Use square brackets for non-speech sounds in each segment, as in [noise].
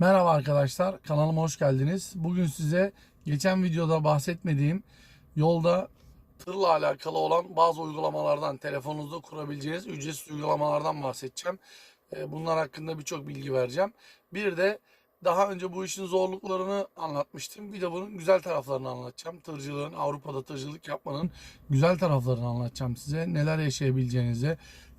Merhaba arkadaşlar, kanalıma hoş geldiniz. Bugün size geçen videoda bahsetmediğim yolda tırla alakalı olan bazı uygulamalardan, telefonunuzda kurabileceğiniz ücretsiz uygulamalardan bahsedeceğim. Ee, Bunlar hakkında birçok bilgi vereceğim. Bir de daha önce bu işin zorluklarını anlatmıştım. Bir de bunun güzel taraflarını anlatacağım. Tırcılığın, Avrupa'da tırcılık yapmanın güzel taraflarını anlatacağım size. Neler yaşayabileceğinizi,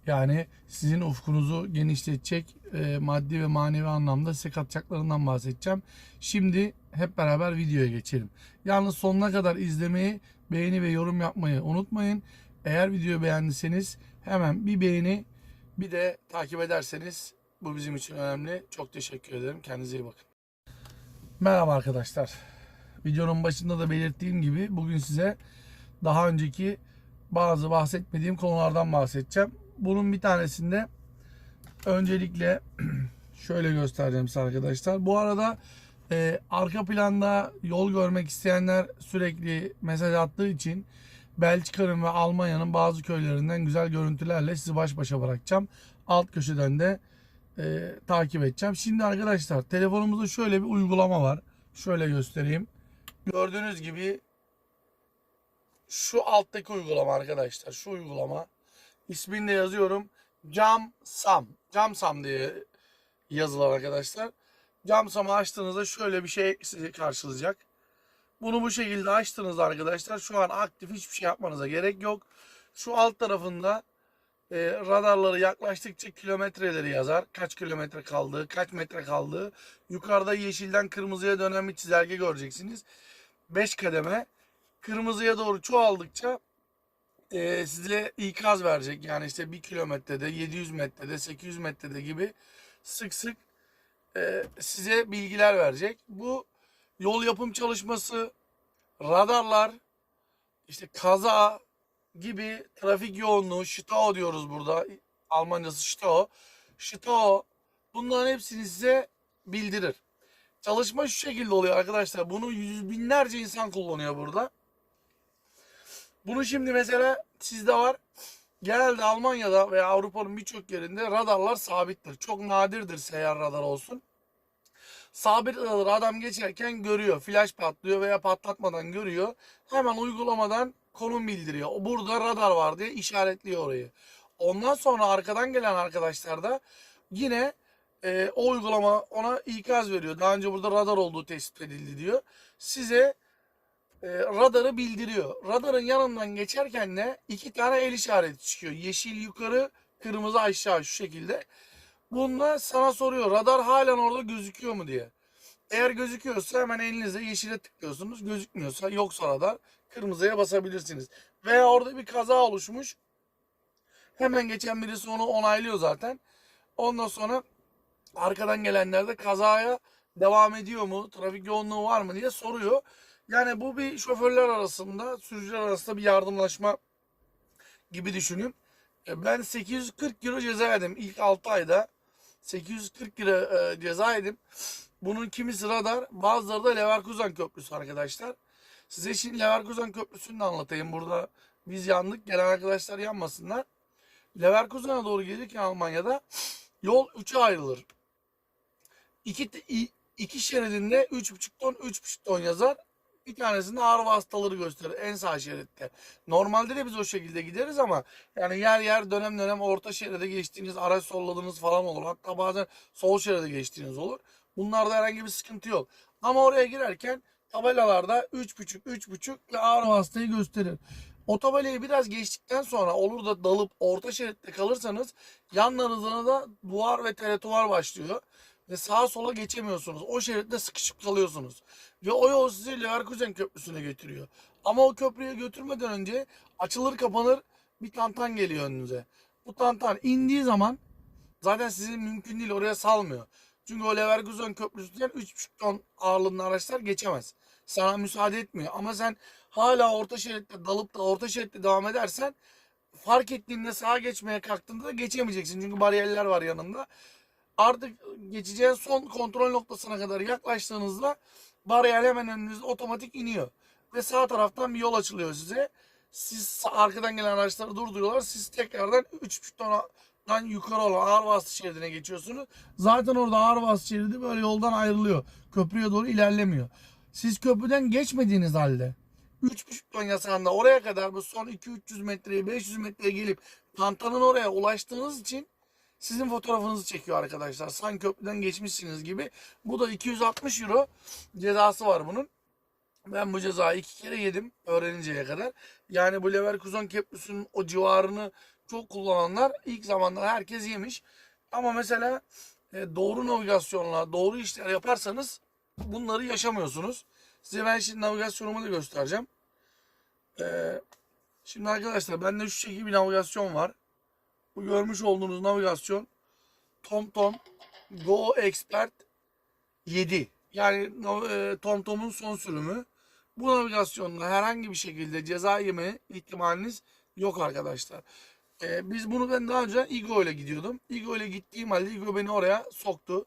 yani sizin ufkunuzu genişletecek e, maddi ve manevi anlamda size katacaklarından bahsedeceğim. Şimdi hep beraber videoya geçelim. Yalnız sonuna kadar izlemeyi, beğeni ve yorum yapmayı unutmayın. Eğer videoyu beğendiyseniz hemen bir beğeni bir de takip ederseniz bu bizim için önemli. Çok teşekkür ederim. Kendinize iyi bakın. Merhaba arkadaşlar. Videonun başında da belirttiğim gibi bugün size daha önceki bazı bahsetmediğim konulardan bahsedeceğim. Bunun bir tanesinde öncelikle [clears throat] şöyle göstereceğim size arkadaşlar. Bu arada e, arka planda yol görmek isteyenler sürekli mesaj attığı için Belçika'nın ve Almanya'nın bazı köylerinden güzel görüntülerle sizi baş başa bırakacağım. Alt köşeden de e, takip edeceğim. Şimdi arkadaşlar telefonumuzda şöyle bir uygulama var. Şöyle göstereyim. Gördüğünüz gibi şu alttaki uygulama arkadaşlar. Şu uygulama. İsmini de yazıyorum. Camsam. Camsam diye yazılar arkadaşlar. Camsam'ı açtığınızda şöyle bir şey sizi karşılayacak. Bunu bu şekilde açtığınızda arkadaşlar şu an aktif hiçbir şey yapmanıza gerek yok. Şu alt tarafında e, radarları yaklaştıkça kilometreleri yazar. Kaç kilometre kaldığı, kaç metre kaldığı. Yukarıda yeşilden kırmızıya dönen bir çizelge göreceksiniz. 5 kademe. Kırmızıya doğru çoğaldıkça e, size ikaz verecek. Yani işte 1 kilometrede, 700 metrede, 800 metrede gibi sık sık e, size bilgiler verecek. Bu yol yapım çalışması, radarlar, işte kaza gibi trafik yoğunluğu, Stau diyoruz burada. Almancası Stau. Stau bunların hepsini size bildirir. Çalışma şu şekilde oluyor arkadaşlar. Bunu yüz binlerce insan kullanıyor burada. Bunu şimdi mesela sizde var. Genelde Almanya'da veya Avrupa'nın birçok yerinde radarlar sabittir. Çok nadirdir seyyar radar olsun. Sabit radarı adam geçerken görüyor. Flash patlıyor veya patlatmadan görüyor. Hemen uygulamadan konum bildiriyor. Burada radar var diye işaretliyor orayı. Ondan sonra arkadan gelen arkadaşlar da yine e, o uygulama ona ikaz veriyor. Daha önce burada radar olduğu tespit edildi diyor. Size e, radarı bildiriyor. Radarın yanından geçerken de iki tane el işareti çıkıyor. Yeşil yukarı, kırmızı aşağı şu şekilde. Bununla sana soruyor radar halen orada gözüküyor mu diye. Eğer gözüküyorsa hemen elinize yeşile tıklıyorsunuz. Gözükmüyorsa yoksa radar kırmızıya basabilirsiniz. Veya orada bir kaza oluşmuş. Hemen geçen birisi onu onaylıyor zaten. Ondan sonra arkadan gelenler de kazaya devam ediyor mu? Trafik yoğunluğu var mı diye soruyor. Yani bu bir şoförler arasında, sürücüler arasında bir yardımlaşma gibi düşünün. E, Ben 840 euro ceza yedim ilk 6 ayda. 840 lira e, ceza yedim. Bunun kimisi radar, bazıları da Leverkusen Köprüsü arkadaşlar. Size şimdi Leverkusen Köprüsü'nü de anlatayım. Burada biz yandık, gelen arkadaşlar yanmasınlar. Leverkusen'e doğru gelirken Almanya'da yol 3'e ayrılır. İki, iki şeridinde 3,5 ton 3,5 ton yazar. Bir tanesinde ağır hastaları gösterir en sağ şeritte. Normalde de biz o şekilde gideriz ama yani yer yer dönem dönem orta şeride geçtiğiniz araç solladığınız falan olur. Hatta bazen sol şeride geçtiğiniz olur. Bunlarda herhangi bir sıkıntı yok. Ama oraya girerken tabelalarda 3,5 3,5 ve ağır hastayı gösterir. O tabelayı biraz geçtikten sonra olur da dalıp orta şeritte kalırsanız yanlarınızda da duvar ve teletuvar başlıyor. Ve sağa sola geçemiyorsunuz. O şeritte sıkışıp kalıyorsunuz. Ve o yol sizi Leverkusen Köprüsü'ne götürüyor. Ama o köprüye götürmeden önce açılır kapanır bir tantan geliyor önünüze. Bu tantan indiği zaman zaten sizin mümkün değil oraya salmıyor. Çünkü o Leverkusen Köprüsü'nden 3,5 ton ağırlığında araçlar geçemez. Sana müsaade etmiyor. Ama sen hala orta şeritte dalıp da orta şeritte devam edersen fark ettiğinde sağa geçmeye kalktığında da geçemeyeceksin. Çünkü bariyerler var yanında. Artık geçeceğin son kontrol noktasına kadar yaklaştığınızda bariyer hemen önünüzde otomatik iniyor. Ve sağ taraftan bir yol açılıyor size. Siz arkadan gelen araçları durduruyorlar. Siz tekrardan 3,5 ton dan yukarı olan ağır vasıta şeridine geçiyorsunuz. Zaten orada ağır vasıta şeridi böyle yoldan ayrılıyor. Köprüye doğru ilerlemiyor. Siz köprüden geçmediğiniz halde 3,5 ton yasağında oraya kadar bu son 2-300 metreye 500 metreye gelip Tantan'ın oraya ulaştığınız için sizin fotoğrafınızı çekiyor arkadaşlar. Sanki köprüden geçmişsiniz gibi. Bu da 260 euro cezası var bunun. Ben bu cezayı iki kere yedim öğreninceye kadar. Yani bu Leverkusen Köprüsü'nün o civarını çok kullananlar ilk zamanlar herkes yemiş. Ama mesela e, doğru navigasyonla doğru işler yaparsanız bunları yaşamıyorsunuz. Size ben şimdi navigasyonumu da göstereceğim. Ee, şimdi arkadaşlar bende şu şekilde bir navigasyon var. Bu görmüş olduğunuz navigasyon TomTom Go Expert 7. Yani e, TomTom'un son sürümü. Bu navigasyonla herhangi bir şekilde ceza yeme ihtimaliniz yok arkadaşlar. Ee, biz bunu ben daha önce Igo ile gidiyordum. Igo ile gittiğim halde Igo beni oraya soktu.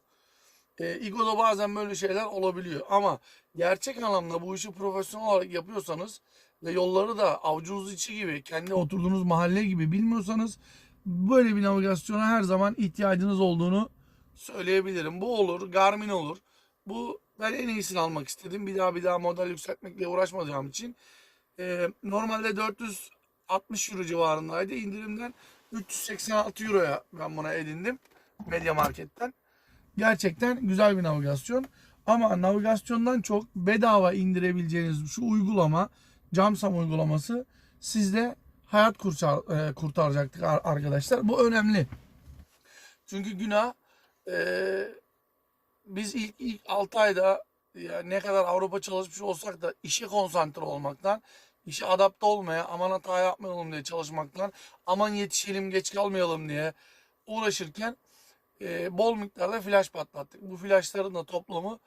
E, Igo'da bazen böyle şeyler olabiliyor. Ama gerçek anlamda bu işi profesyonel olarak yapıyorsanız ve yolları da avucunuz içi gibi, kendi oturduğunuz mahalle gibi bilmiyorsanız böyle bir navigasyona her zaman ihtiyacınız olduğunu söyleyebilirim. Bu olur, Garmin olur. Bu ben en iyisini almak istedim. Bir daha bir daha model yükseltmekle uğraşmadığım için. E, normalde 460 euro civarındaydı. İndirimden 386 euroya ben buna edindim. Media Market'ten. Gerçekten güzel bir navigasyon. Ama navigasyondan çok bedava indirebileceğiniz şu uygulama, Camsam uygulaması sizde hayat kurtar, e, kurtaracaktır ar- arkadaşlar. Bu önemli. Çünkü günah e, biz ilk, ilk 6 ayda ya ne kadar Avrupa çalışmış olsak da işe konsantre olmaktan, işe adapte olmaya, aman hata yapmayalım diye çalışmaktan, aman yetişelim geç kalmayalım diye uğraşırken e, bol miktarda flash patlattık. Bu flashların da toplamı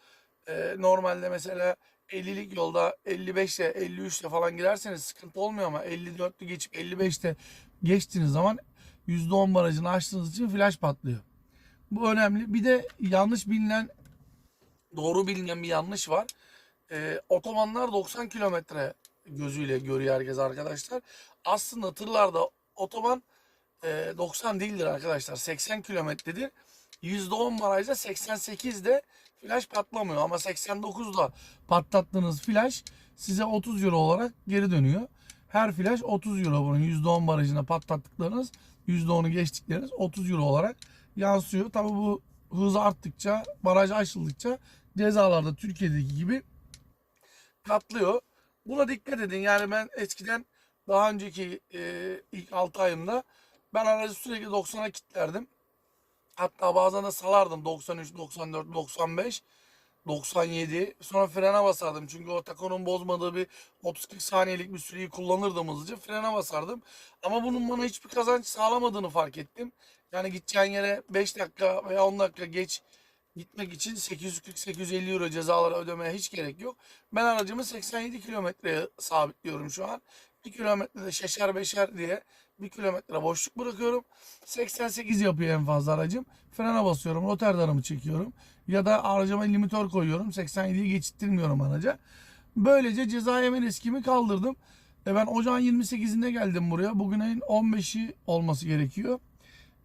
e, normalde mesela 50'lik yolda 55'te 53'te falan giderseniz sıkıntı olmuyor ama 54'lü geçip 55'te geçtiğiniz zaman %10 barajını aştığınız için flash patlıyor. Bu önemli. Bir de yanlış bilinen doğru bilinen bir yanlış var. E, otobanlar 90 kilometre gözüyle görüyor herkes arkadaşlar. Aslında tırlarda otoban e, 90 değildir arkadaşlar. 80 kilometredir. %10 barajda 88'de flash patlamıyor ama 89'da patlattığınız flash size 30 euro olarak geri dönüyor. Her flash 30 euro bunun %10 barajına patlattıklarınız %10'u geçtikleriniz 30 euro olarak yansıyor. Tabi bu hız arttıkça baraj aşıldıkça cezalarda Türkiye'deki gibi katlıyor. Buna dikkat edin. Yani ben eskiden daha önceki e, ilk 6 ayımda ben aracı sürekli 90'a kilitlerdim. Hatta bazen de salardım 93, 94, 95, 97. Sonra frene basardım. Çünkü o takonun bozmadığı bir 30-40 saniyelik bir süreyi kullanırdım hızlıca. Frene basardım. Ama bunun bana hiçbir kazanç sağlamadığını fark ettim. Yani gideceğin yere 5 dakika veya 10 dakika geç gitmek için 840-850 euro cezaları ödemeye hiç gerek yok. Ben aracımı 87 kilometreye sabitliyorum şu an. 1 kilometrede şeşer beşer diye 1 kilometre boşluk bırakıyorum. 88 yapıyor en fazla aracım. Frene basıyorum. Rotterdam'ı çekiyorum. Ya da aracıma limitör koyuyorum. 87'yi geçittirmiyorum araca. Böylece ceza yeme riskimi kaldırdım. E ben ocağın 28'inde geldim buraya. Bugün ayın 15'i olması gerekiyor.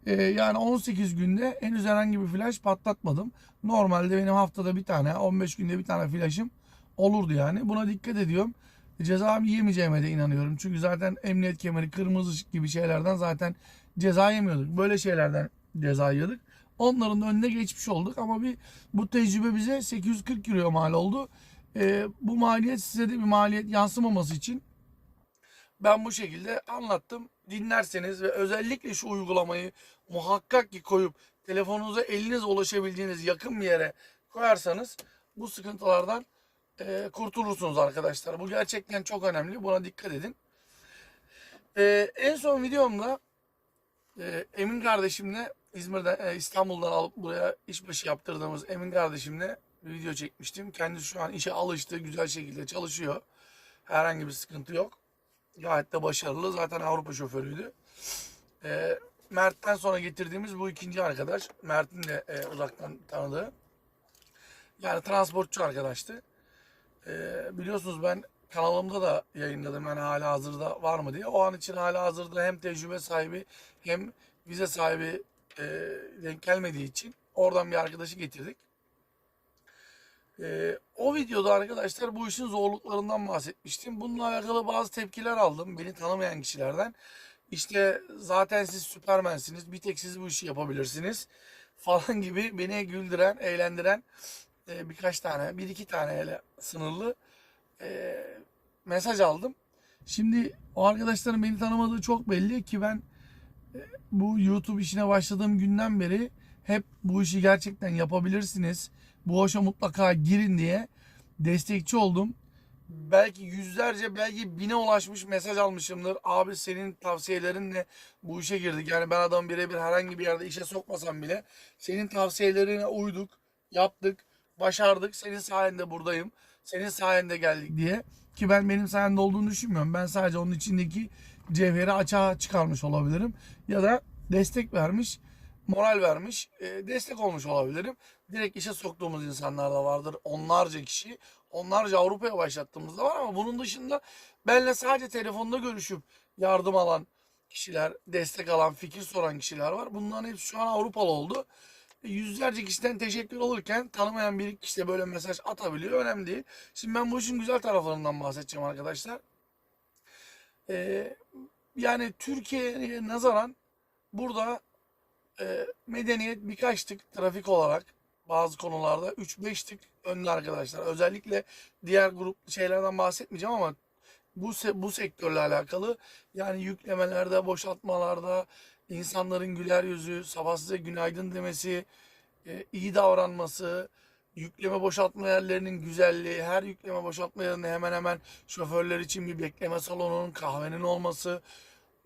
E yani 18 günde henüz herhangi bir flash patlatmadım. Normalde benim haftada bir tane, 15 günde bir tane flashım olurdu yani. Buna dikkat ediyorum. Ceza yemeyeceğime de inanıyorum. Çünkü zaten emniyet kemeri, kırmızı ışık gibi şeylerden zaten ceza yemiyorduk. Böyle şeylerden ceza yiyorduk. Onların önüne geçmiş olduk ama bir bu tecrübe bize 840 euro mal oldu. Ee, bu maliyet size de bir maliyet yansımaması için ben bu şekilde anlattım. Dinlerseniz ve özellikle şu uygulamayı muhakkak ki koyup telefonunuza eliniz ulaşabildiğiniz yakın bir yere koyarsanız bu sıkıntılardan e, kurtulursunuz arkadaşlar. Bu gerçekten çok önemli. Buna dikkat edin. E, en son videomda e, Emin kardeşimle İzmir'den, e, İstanbul'dan alıp buraya işbaşı yaptırdığımız Emin kardeşimle bir video çekmiştim. Kendisi şu an işe alıştı. Güzel şekilde çalışıyor. Herhangi bir sıkıntı yok. Gayet de başarılı. Zaten Avrupa şoförüydü. E, Mert'ten sonra getirdiğimiz bu ikinci arkadaş. Mert'in de e, uzaktan tanıdığı. Yani transportçu arkadaştı. Ee, biliyorsunuz ben kanalımda da yayınladım yani hala hazırda var mı diye. O an için hala hazırda hem tecrübe sahibi hem vize sahibi e, denk gelmediği için oradan bir arkadaşı getirdik. E, o videoda arkadaşlar bu işin zorluklarından bahsetmiştim. Bununla alakalı bazı tepkiler aldım beni tanımayan kişilerden. İşte zaten siz süpermensiniz, bir tek siz bu işi yapabilirsiniz falan [laughs] gibi beni güldüren, eğlendiren e, birkaç tane, bir iki taneyle sınırlı e, mesaj aldım. Şimdi o arkadaşların beni tanımadığı çok belli ki ben e, bu YouTube işine başladığım günden beri hep bu işi gerçekten yapabilirsiniz. Bu işe mutlaka girin diye destekçi oldum. Belki yüzlerce belki bine ulaşmış mesaj almışımdır. Abi senin tavsiyelerinle bu işe girdik. Yani ben adamı birebir herhangi bir yerde işe sokmasam bile senin tavsiyelerine uyduk, yaptık, başardık. Senin sayende buradayım. Senin sayende geldik diye. Ki ben benim sayemde olduğunu düşünmüyorum. Ben sadece onun içindeki cevheri açığa çıkarmış olabilirim. Ya da destek vermiş, moral vermiş, e, destek olmuş olabilirim. Direkt işe soktuğumuz insanlar da vardır. Onlarca kişi, onlarca Avrupa'ya başlattığımız da var ama bunun dışında benle sadece telefonda görüşüp yardım alan kişiler, destek alan, fikir soran kişiler var. Bunların hepsi şu an Avrupalı oldu. Yüzlerce kişiden teşekkür olurken tanımayan bir kişi de böyle mesaj atabiliyor. Önemli değil. Şimdi ben bu işin güzel taraflarından bahsedeceğim arkadaşlar. Ee, yani Türkiye'ye nazaran burada e, medeniyet birkaç tık trafik olarak bazı konularda 3-5 tık önde arkadaşlar. Özellikle diğer grup şeylerden bahsetmeyeceğim ama bu bu sektörle alakalı yani yüklemelerde, boşaltmalarda insanların güler yüzü, sabah size günaydın demesi, e, iyi davranması, yükleme boşaltma yerlerinin güzelliği, her yükleme boşaltma yerinde hemen hemen şoförler için bir bekleme salonunun, kahvenin olması,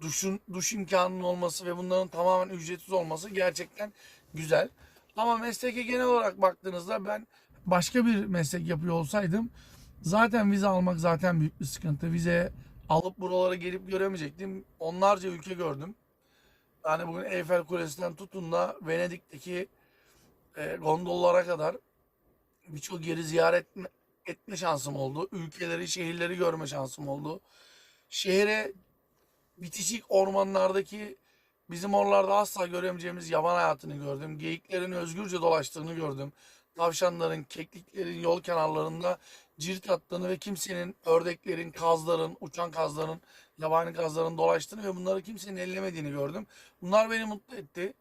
duşun duş imkanının olması ve bunların tamamen ücretsiz olması gerçekten güzel. Ama mesleke genel olarak baktığınızda ben başka bir meslek yapıyor olsaydım zaten vize almak zaten büyük bir sıkıntı. Vize alıp buralara gelip göremeyecektim. Onlarca ülke gördüm. Yani bugün Eyfel Kulesi'nden tutun da Venedik'teki e, gondollara kadar birçok yeri ziyaret etme, etme şansım oldu. Ülkeleri, şehirleri görme şansım oldu. Şehre bitişik ormanlardaki bizim oralarda asla göremeyeceğimiz yaban hayatını gördüm. Geyiklerin özgürce dolaştığını gördüm. Tavşanların, kekliklerin yol kenarlarında cirit attığını ve kimsenin ördeklerin, kazların, uçan kazların, yabani kazların dolaştığını ve bunları kimsenin ellemediğini gördüm. Bunlar beni mutlu etti.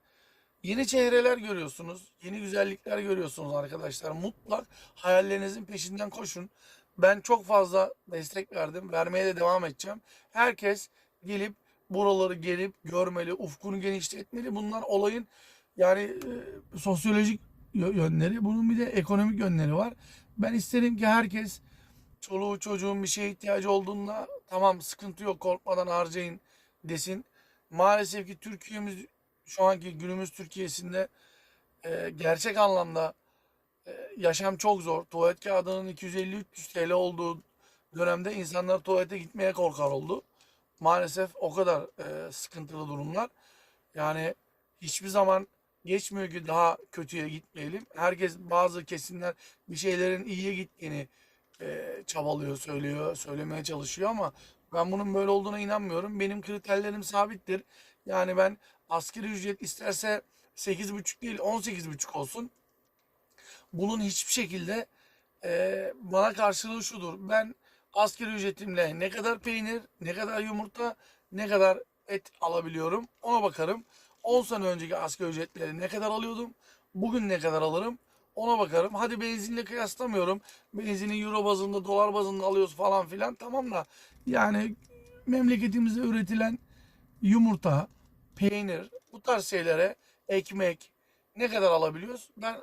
Yeni çehreler görüyorsunuz. Yeni güzellikler görüyorsunuz arkadaşlar. Mutlak hayallerinizin peşinden koşun. Ben çok fazla destek verdim. Vermeye de devam edeceğim. Herkes gelip buraları gelip görmeli, ufkunu genişletmeli. Bunlar olayın yani e, sosyolojik yönleri. Bunun bir de ekonomik yönleri var. Ben isterim ki herkes çoluğu çocuğun bir şeye ihtiyacı olduğunda tamam sıkıntı yok korkmadan harcayın desin. Maalesef ki Türkiye'miz şu anki günümüz Türkiye'sinde e, gerçek anlamda e, yaşam çok zor. Tuvalet kağıdının 250-300 TL olduğu dönemde insanlar tuvalete gitmeye korkar oldu. Maalesef o kadar e, sıkıntılı durumlar. Yani hiçbir zaman geçmiyor ki daha kötüye gitmeyelim. Herkes bazı kesimler bir şeylerin iyiye gittiğini e, çabalıyor, söylüyor, söylemeye çalışıyor ama ben bunun böyle olduğuna inanmıyorum. Benim kriterlerim sabittir. Yani ben asgari ücret isterse 8,5 değil 18,5 olsun. Bunun hiçbir şekilde e, bana karşılığı şudur. Ben asgari ücretimle ne kadar peynir, ne kadar yumurta, ne kadar et alabiliyorum ona bakarım. 10 sene önceki asgari ücretleri ne kadar alıyordum, bugün ne kadar alırım ona bakarım. Hadi benzinle kıyaslamıyorum. Benzini euro bazında, dolar bazında alıyoruz falan filan tamam da yani memleketimizde üretilen yumurta, peynir, bu tarz şeylere ekmek ne kadar alabiliyoruz? Ben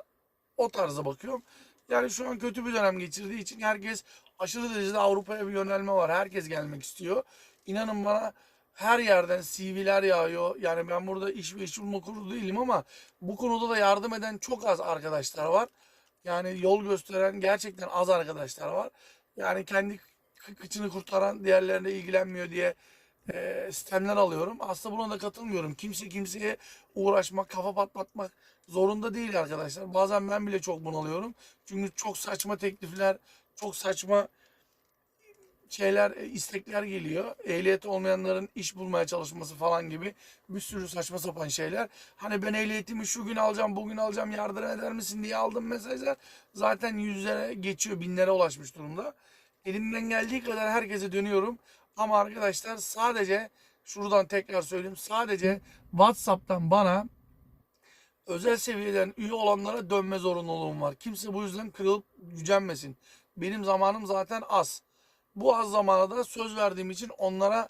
o tarza bakıyorum. Yani şu an kötü bir dönem geçirdiği için herkes aşırı derecede Avrupa'ya bir yönelme var. Herkes gelmek istiyor. İnanın bana her yerden CV'ler yağıyor. Yani ben burada iş ve iş bulma kurulu değilim ama bu konuda da yardım eden çok az arkadaşlar var. Yani yol gösteren gerçekten az arkadaşlar var. Yani kendi kı- kıçını kurtaran diğerlerine ilgilenmiyor diye e, sistemler alıyorum. Aslında buna da katılmıyorum. Kimse kimseye uğraşmak, kafa patlatmak zorunda değil arkadaşlar. Bazen ben bile çok bunalıyorum. Çünkü çok saçma teklifler, çok saçma şeyler, e, istekler geliyor. Ehliyeti olmayanların iş bulmaya çalışması falan gibi bir sürü saçma sapan şeyler. Hani ben ehliyetimi şu gün alacağım, bugün alacağım, yardım eder misin diye aldım mesajlar. Zaten yüzlere geçiyor, binlere ulaşmış durumda. Elimden geldiği kadar herkese dönüyorum. Ama arkadaşlar sadece şuradan tekrar söyleyeyim. Sadece WhatsApp'tan bana özel seviyeden üye olanlara dönme zorunluluğum var. Kimse bu yüzden kırılıp gücenmesin. Benim zamanım zaten az. Bu az zamana da söz verdiğim için onlara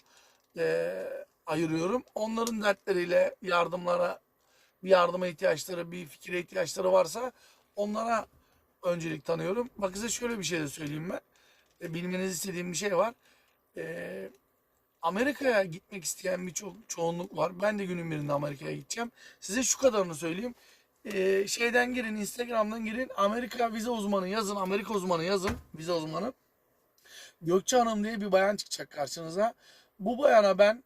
eee, ayırıyorum. Onların dertleriyle yardımlara, bir yardıma ihtiyaçları, bir fikire ihtiyaçları varsa onlara öncelik tanıyorum. Bak size şöyle bir şey de söyleyeyim ben. E, bilmenizi istediğim bir şey var. E, Amerika'ya gitmek isteyen birçok çoğunluk var. Ben de günün birinde Amerika'ya gideceğim. Size şu kadarını söyleyeyim. E, şeyden girin, Instagram'dan girin. Amerika vize uzmanı yazın, Amerika uzmanı yazın, vize uzmanı. Gökçe Hanım diye bir bayan çıkacak karşınıza. Bu bayana ben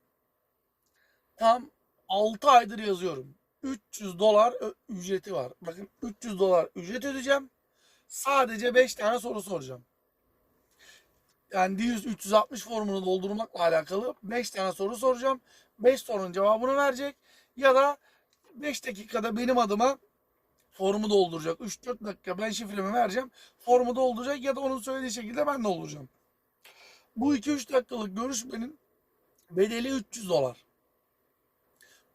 tam 6 aydır yazıyorum. 300 dolar ücreti var. Bakın 300 dolar ücret ödeyeceğim. Sadece 5 tane soru soracağım. Yani D100 360 formunu doldurmakla alakalı 5 tane soru soracağım. 5 sorunun cevabını verecek. Ya da 5 dakikada benim adıma formu dolduracak. 3-4 dakika ben şifremi vereceğim. Formu dolduracak ya da onun söylediği şekilde ben dolduracağım. Bu 2-3 dakikalık görüşmenin bedeli 300 dolar.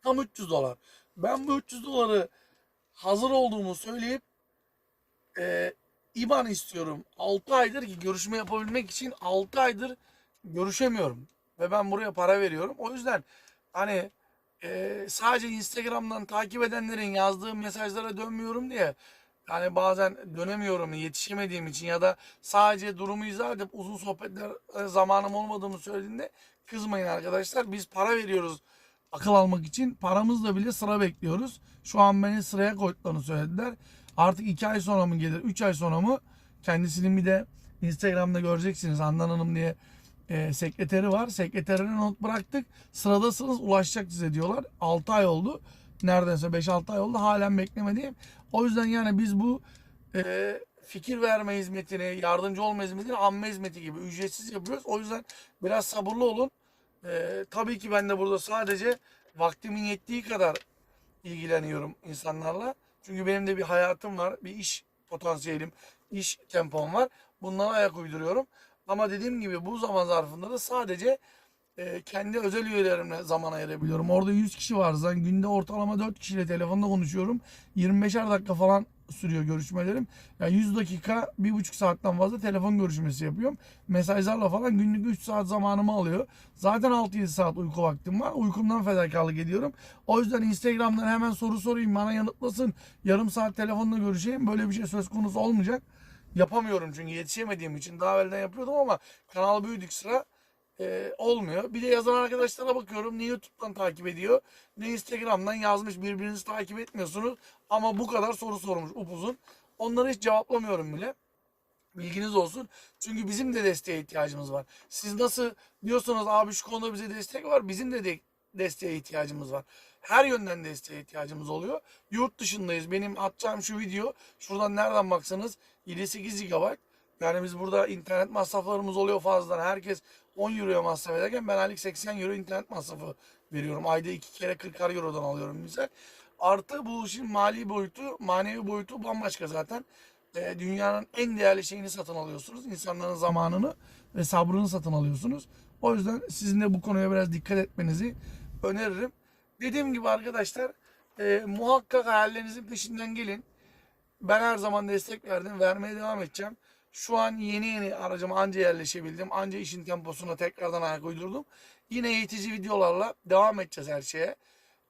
Tam 300 dolar. Ben bu 300 doları hazır olduğumu söyleyip e, IBAN istiyorum. 6 aydır ki görüşme yapabilmek için 6 aydır görüşemiyorum. Ve ben buraya para veriyorum. O yüzden hani e, sadece Instagram'dan takip edenlerin yazdığı mesajlara dönmüyorum diye yani bazen dönemiyorum yetişemediğim için ya da sadece durumu izah edip uzun sohbetler e, zamanım olmadığını söylediğinde kızmayın arkadaşlar. Biz para veriyoruz akıl almak için. Paramızla bile sıra bekliyoruz. Şu an beni sıraya koyduklarını söylediler. Artık 2 ay sonra mı gelir, 3 ay sonra mı? Kendisinin bir de Instagram'da göreceksiniz Handan Hanım diye e, sekreteri var. Sekreterine not bıraktık. Sıradasınız ulaşacak size diyorlar. 6 ay oldu. Neredeyse 5-6 ay oldu. Halen beklemediğim. O yüzden yani biz bu e, fikir verme hizmetini, yardımcı olma hizmetini amme hizmeti gibi ücretsiz yapıyoruz. O yüzden biraz sabırlı olun. E, tabii ki ben de burada sadece vaktimin yettiği kadar ilgileniyorum insanlarla. Çünkü benim de bir hayatım var, bir iş potansiyelim, iş tempom var. Bunlara ayak uyduruyorum. Ama dediğim gibi bu zaman zarfında da sadece e, kendi özel üyelerimle zaman ayırabiliyorum. Orada 100 kişi var zaten günde ortalama 4 kişiyle telefonda konuşuyorum. 25'er dakika falan sürüyor görüşmelerim. Yani 100 dakika, 1,5 saatten fazla telefon görüşmesi yapıyorum. Mesajlarla falan günlük 3 saat zamanımı alıyor. Zaten 6-7 saat uyku vaktim var. Uykumdan fedakarlık ediyorum. O yüzden Instagram'dan hemen soru sorayım bana yanıtlasın. Yarım saat telefonla görüşeyim. Böyle bir şey söz konusu olmayacak. Yapamıyorum çünkü yetişemediğim için. Daha evvelden yapıyordum ama kanal büyüdük sıra e, olmuyor. Bir de yazan arkadaşlara bakıyorum. Ne YouTube'dan takip ediyor, ne Instagram'dan yazmış. Birbirinizi takip etmiyorsunuz. Ama bu kadar soru sormuş upuzun. Onları hiç cevaplamıyorum bile. Bilginiz olsun. Çünkü bizim de desteğe ihtiyacımız var. Siz nasıl diyorsanız abi şu konuda bize destek var. Bizim de, de desteğe ihtiyacımız var. Her yönden desteğe ihtiyacımız oluyor. Yurt dışındayız. Benim atacağım şu video şuradan nereden baksanız 7-8 GB. Yani biz burada internet masraflarımız oluyor fazladan. Herkes 10 euroya masraf ederken ben aylık 80 euro internet masrafı veriyorum. Ayda 2 kere 40 eurodan alıyorum misal. Artı bu işin mali boyutu, manevi boyutu bambaşka zaten. E, dünyanın en değerli şeyini satın alıyorsunuz. İnsanların zamanını ve sabrını satın alıyorsunuz. O yüzden sizin de bu konuya biraz dikkat etmenizi öneririm. Dediğim gibi arkadaşlar e, muhakkak hayallerinizin peşinden gelin. Ben her zaman destek verdim. Vermeye devam edeceğim. Şu an yeni yeni aracıma anca yerleşebildim. Anca işin temposuna tekrardan ayak uydurdum. Yine eğitici videolarla devam edeceğiz her şeye.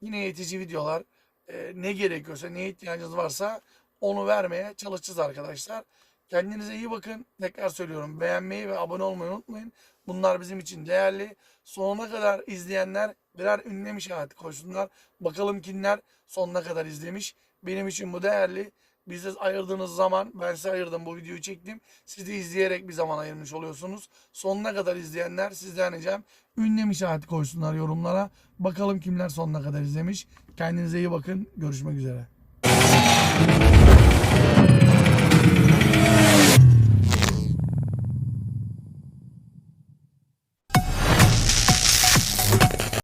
Yine eğitici videolar e, ne gerekiyorsa, neye ihtiyacınız varsa onu vermeye çalışacağız arkadaşlar. Kendinize iyi bakın. Tekrar söylüyorum beğenmeyi ve abone olmayı unutmayın. Bunlar bizim için değerli. Sonuna kadar izleyenler birer ünlem işareti koysunlar. Bakalım kimler sonuna kadar izlemiş. Benim için bu değerli. Bize ayırdığınız zaman ben size ayırdım bu videoyu çektim. Siz de izleyerek bir zaman ayırmış oluyorsunuz. Sonuna kadar izleyenler sizden ricam ünlem işareti koysunlar yorumlara. Bakalım kimler sonuna kadar izlemiş. Kendinize iyi bakın. Görüşmek üzere.